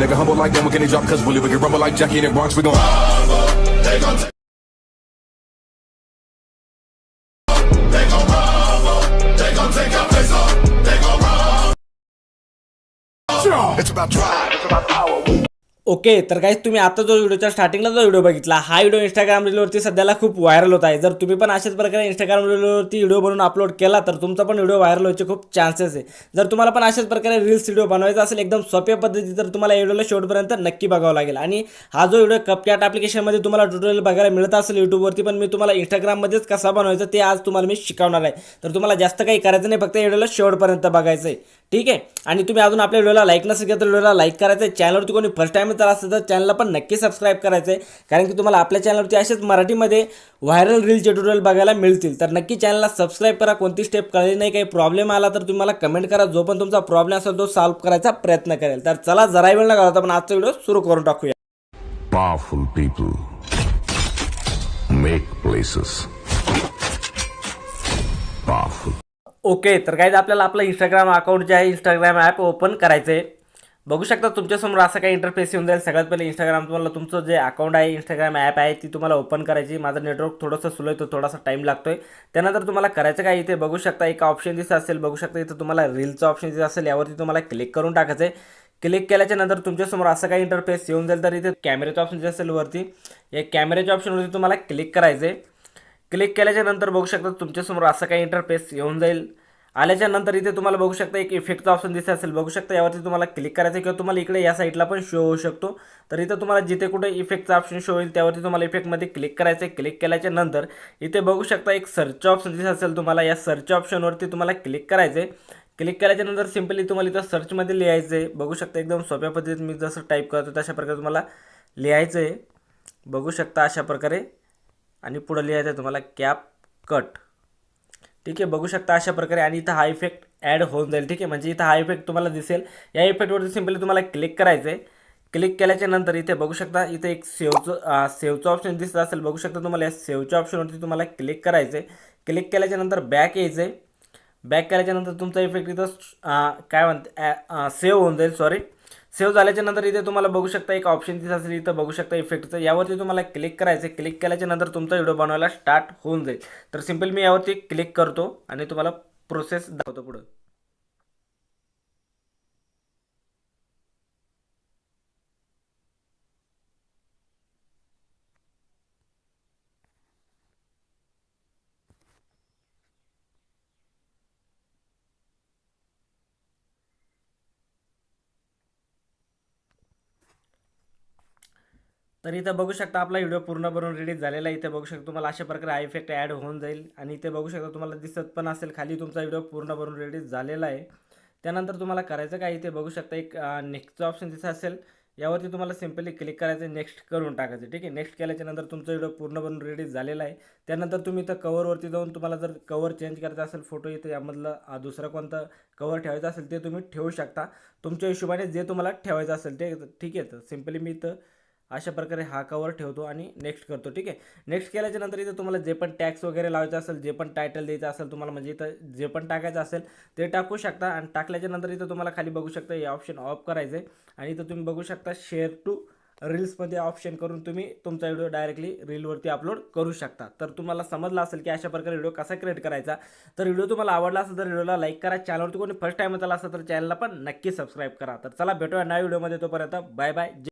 nigga humble like them, when can they drop? Cause Willie, we can rumble like Jackie in the Bronx, we gon' rumble. They gon' rumble. They gon' take our place off. They gon' rumble. It's about drive. It's about power. Okay तर काही तुम्ही आता जो व्हिडिओच्या स्टार्टिंगला जो video बघितला हा व्हिडिओ इंस्टाग्राम रीलवरती सध्याला खूप व्हायरल होत आहे. जर तुम्ही पण अशाच प्रकारे इंस्टाग्राम रीलवरती व्हिडिओ बनवून अपलोड केला तर तुमचा पण व्हिडिओ व्हायरल व्हायचे खूप चान्सेस आहे. जर तुम्हाला पण अशाच प्रकारे रील्स व्हिडिओ बनवायचा असेल एकदम सोप्या पद्धती तर तुम्हाला या व्हिडिओला शेवटपर्यंत नक्की बघावं लागेल. आणि हा जो व्हिडिओ कपकॅट ॲप्लिकेशनमध्ये तुम्हाला ट्युटोरियल बघायला मिळत असेल यूट्यूबवरती पण मी तुम्हाला इंस्टाग्राममध्येच कसा बनवायचा ते आज तुम्हाला मी शिकवणार आहे. तर तुम्हाला जास्त काही करायचं नाही फक्त व्हिडिओला शेवटपर्यंत बघायचं आहे ठीक आहे? आणि तुम्ही अजून आपल्या व्हिडिओला लाईक नसेल केलं तर व्हिडिओला लाईक करायचं आहे चॅनलवरती कोणी फर्स्ट टाईम तर असेल तर चॅनलला पण नक्की सबस्क्राईब करायचं आहे कारण की तुम्हाला आपल्या चॅनलवरती असेच मराठीमध्ये व्हायरल रीलचे ट्युटोरियल बघायला मिळतील. तर नक्की चॅनलला सबस्क्राईब करा. कोणती स्टेप कळली नाही काही प्रॉब्लेम आला तर तुम्हाला कमेंट करा. जो पण तुमचा प्रॉब्लेम असेल तो सॉल्व्ह करायचा प्रयत्न करेल. तर चला जरा वेळ न घालवता आपण आजचा व्हिडिओ सुरू करून टाकूया. Powerful people. Make places. Okay तर काय आपल्याला आपलं इंस्टाग्राम अकाउंट जे आहे इंस्टाग्राम ॲप ओपन करायचं आहे बघू शकता तुमच्यासमोर असं काही इंटरफेस येऊन जाईल. सगळ्यात पहिले इंस्टाग्राम तुम्हाला तुमचं जे अकाउंट आहे इंस्टाग्राम ॲप आहे ती तुम्हाला ओपन करायची. माझं नेटवर्क थोडंसं स्लो येतो तो थोडासा टाईम आहे त्यानंतर तुम्हाला करायचं काय इथे? बघू शकता एक ऑप्शन दिसत असेल. बघू शकता इथं तुम्हाला रीलचं ऑप्शन दिसत असेल. यावरती तुम्हाला क्लिक करून टाकायचं आहे क्लिक केल्याच्यानंतर तुमच्यासमोर असं काही इंटरफेस येऊन जाईल. तर इथे कॅमेऱ्याचं ऑप्शन जे असेल वरती. या कॅमेऱ्याच्या ऑप्शनवरती तुम्हाला क्लिक करायचं आहे क्लिक केल्याच्यानंतर बघू शकता तुमच्यासमोर असं काही इंटरफेस येऊन जाईल. आल्याच्यानंतर इथे तुम्हाला बघू शकता एक इफेक्टचा ऑप्शन दिसत असेल. बघू शकता यावरती तुम्हाला क्लिक करायचं आहे किंवा तुम्हाला इकडे या साईडला पण शो होऊ शकतो. तर इथं तुम्हाला जिथे कुठे इफेक्टचा ऑप्शन शो होईल त्यावरती तुम्हाला इफेक्टमध्ये क्लिक करायचं आहे क्लिक केल्याच्यानंतर इथे बघू शकता एक सर्च ऑप्शन दिसत असेल तुम्हाला. या सर्च ऑप्शनवरती तुम्हाला क्लिक करायचं आहे क्लिक केल्याच्यानंतर सिम्पली तुम्हाला इथं सर्चमध्ये लिहायचं आहे बघू शकता एकदम सोप्या पद्धतीत मी जसं टाईप करतो तशा प्रकारे तुम्हाला लिहायचं आहे बघू शकता अशा प्रकारे. आणि पुढं लिहायचं आहे तुम्हाला कॅप कट. ठीक आहे बघू शकता अशा प्रकारे आणि इथं हा इफेक्ट ॲड होऊन जाईल. ठीक आहे म्हणजे इथं हा इफेक्ट तुम्हाला दिसेल. या इफेक्टवरती सिम्पली तुम्हाला क्लिक करायचं आहे क्लिक केल्याच्यानंतर इथे बघू शकता इथे एक सेवचं सेवचं ऑप्शन दिसत असेल. बघू शकता तुम्हाला या सेवच्या ऑप्शनवरती तुम्हाला क्लिक करायचं आहे क्लिक केल्याच्यानंतर बॅक यायचं आहे बॅक केल्याच्यानंतर तुमचा इफेक्ट इथं काय म्हणते सेव्ह होऊन जाईल. सॉरी सेव्ह झाल्याच्यानंतर इथे तुम्हाला बघू शकता एक ऑप्शन दिसत असेल इथं बघू शकता इफेक्टचं यावरती तुम्हाला क्लिक करायचं क्लिक केल्याच्यानंतर तुमचा व्हिडिओ बनवायला स्टार्ट होऊन जाईल. तर सिंपल मी यावरती क्लिक करतो आणि तुम्हाला प्रोसेस दाखवतो पुढं. तर इथं बघू शकता आपला व्हिडिओ पूर्ण बनवून रेडी झालेला आहे. इथे बघू शकता तुम्हाला अशा प्रकारे हा इफेक्ट ॲड होऊन जाईल. आणि इथे बघू शकता तुम्हाला दिसत पण असेल खाली तुमचा व्हिडिओ पूर्ण बनवून रेडी झालेला आहे. त्यानंतर तुम्हाला करायचं काय इथे बघू शकता एक नेक्स्टचं ऑप्शन दिसत असेल. यावरती तुम्हाला सिम्पली क्लिक करायचं नेक्स्ट करून टाकायचं ठीक आहे? नेक्स्ट केल्याच्यानंतर तुमचा व्हिडिओ पूर्ण बनवून रेडी झालेला आहे. त्यानंतर तुम्ही इथं कवरवरती जाऊन तुम्हाला जर कवर चेंज करायचा असेल फोटो इथे यामधलं दुसरं कोणतं कवर ठेवायचं असेल ते तुम्ही ठेवू शकता. तुमच्या हिशोबाने जे तुम्हाला ठेवायचं असेल ते ठीक आहे? तर सिम्पली मी इथं अशा प्रकारे हा कवर ठेवतो आणि नेक्स्ट करतो ठीक आहे? नेक्स्ट केल्याच्यानंतर इथं तुम्हाला जे पण टॅक्स वगैरे लावायचं असेल जे पण टायटल द्यायचं असेल तुम्हाला म्हणजे इथं जे पण टाकायचं असेल ते टाकू शकता. आणि टाकल्याच्या नंतर इथं तुम्हाला खाली बघू शकता हे ऑप्शन ऑफ करायचं आहे. आणि इथं तुम्ही बघू शकता शेअर टू रील्समध्ये ऑप्शन करून तुम्ही तुमचा व्हिडिओ डायरेक्टली रीलवरती अपलोड करू शकता. तर तुम्हाला समजलं असेल की अशा प्रकारे व्हिडिओ कसा क्रिएट करायचा. तर व्हिडिओ तुम्हाला आवडला असेल तर व्हिडिओला लाईक करा. चॅनलवरती कोणी फर्स्ट टाईम आला असेल तर चॅनलला पण नक्की सबस्क्राईब करा. तर चला भेटूया नव्या व्हिडिओमध्ये तोपर्यंत बाय बाय